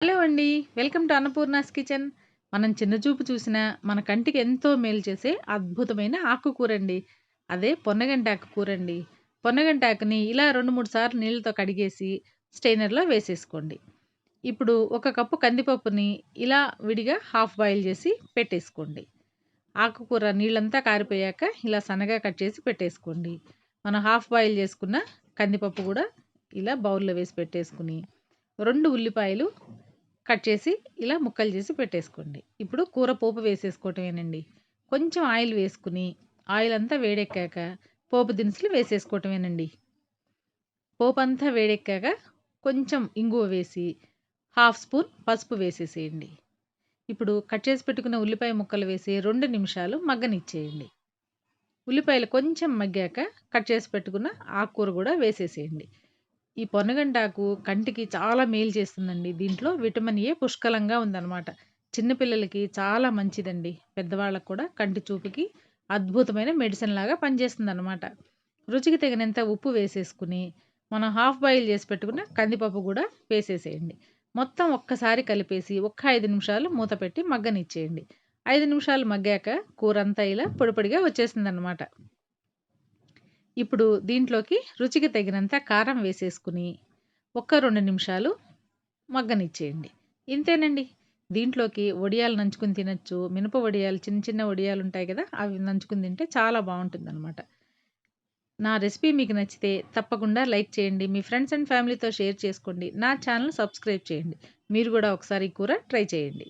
Hello అండి. Welcome to Annapurna's kitchen. మనం చిన్న చూపు చూసిన మన కంటికి ఎంతో మేలు చేసే అద్భుతమైన ఆకుకూర అండి అదే పొన్నగంటాకు కూరండి. పొన్నగంటాకుని ఇలా 2, 3 సార్లు నీళ్ళతో కడిగేసి స్టెయినర్లో వేసేసుకోండి. ఇప్పుడు ఒక కప్పు కందిపప్పుని ఇలా విడిగా హాఫ్ బాయిల్ చేసి పెట్టేసుకోండి. ఆకుకూర నీళ్ళంతా కారిపోయాక ఇలా సన్నగా కట్ చేసి పెట్టేసుకోండి. మనం హాఫ్ బాయిల్ చేసుకున్న కందిపప్పు కూడా ఇలా బౌల్‌లో వేసి పెట్టేసుకుని రెండు ఉల్లిపాయలు కట్ చేసి ఇలా ముక్కలు చేసి పెట్టేసుకోండి. ఇప్పుడు కూర పోపు వేసేసుకోవటమేనండి. కొంచెం ఆయిల్ వేసుకుని ఆయిల్ అంతా వేడెక్కాక పోపు దినుసులు వేసేసుకోవటమేనండి. పోపు అంతా వేడెక్కాక కొంచెం ఇంగువ వేసి, హాఫ్ స్పూన్ పసుపు వేసేసేయండి. ఇప్పుడు కట్ చేసి పెట్టుకున్న ఉల్లిపాయ ముక్కలు వేసి రెండు నిమిషాలు మగ్గనిచ్చేయండి. ఉల్లిపాయలు కొంచెం మగ్గాక కట్ చేసి పెట్టుకున్న ఆకుకూర కూడా వేసేసేయండి. ఈ పొనగంటాకు కంటికి చాలా మేలు చేస్తుందండి. దీంట్లో విటమిన్ ఏ పుష్కలంగా ఉందన్నమాట. చిన్న పిల్లలకి చాలా మంచిదండి. పెద్దవాళ్ళకి కూడా కంటి చూపుకి అద్భుతమైన మెడిసిన్ లాగా పనిచేస్తుందన్నమాట. రుచికి తగినంత ఉప్పు వేసేసుకుని మనం హాఫ్ బాయిల్ చేసి పెట్టుకున్న కందిపప్పు కూడా వేసేసేయండి. మొత్తం ఒక్కసారి కలిపేసి ఒక్క 5 నిమిషాలు మూత పెట్టి మగ్గనిచ్చేయండి. 5 నిమిషాలు మగ్గాక కూరంతా ఇలా పొడి పొడిగా వచ్చేసిందనమాట. ఇప్పుడు దీంట్లోకి రుచికి తగినంత కారం వేసేసుకుని ఒక్క రెండు నిమిషాలు మగ్గనిచ్చేయండి. ఇంతేనండి. దీంట్లోకి వడియాలు నంచుకుని తినచ్చు మినప వడియాలు చిన్న చిన్న వడియాలు ఉంటాయి కదా! అవి నంచుకుని తింటే చాలా బావుంటుందనమాట. నా రెసిపీ మీకు నచ్చితే తప్పకుండా లైక్ చేయండి. మీ ఫ్రెండ్స్ అండ్ ఫ్యామిలీతో షేర్ చేసుకోండి. నా ఛానల్ సబ్స్క్రైబ్ చేయండి. మీరు కూడా ఒకసారి కూర ట్రై చేయండి.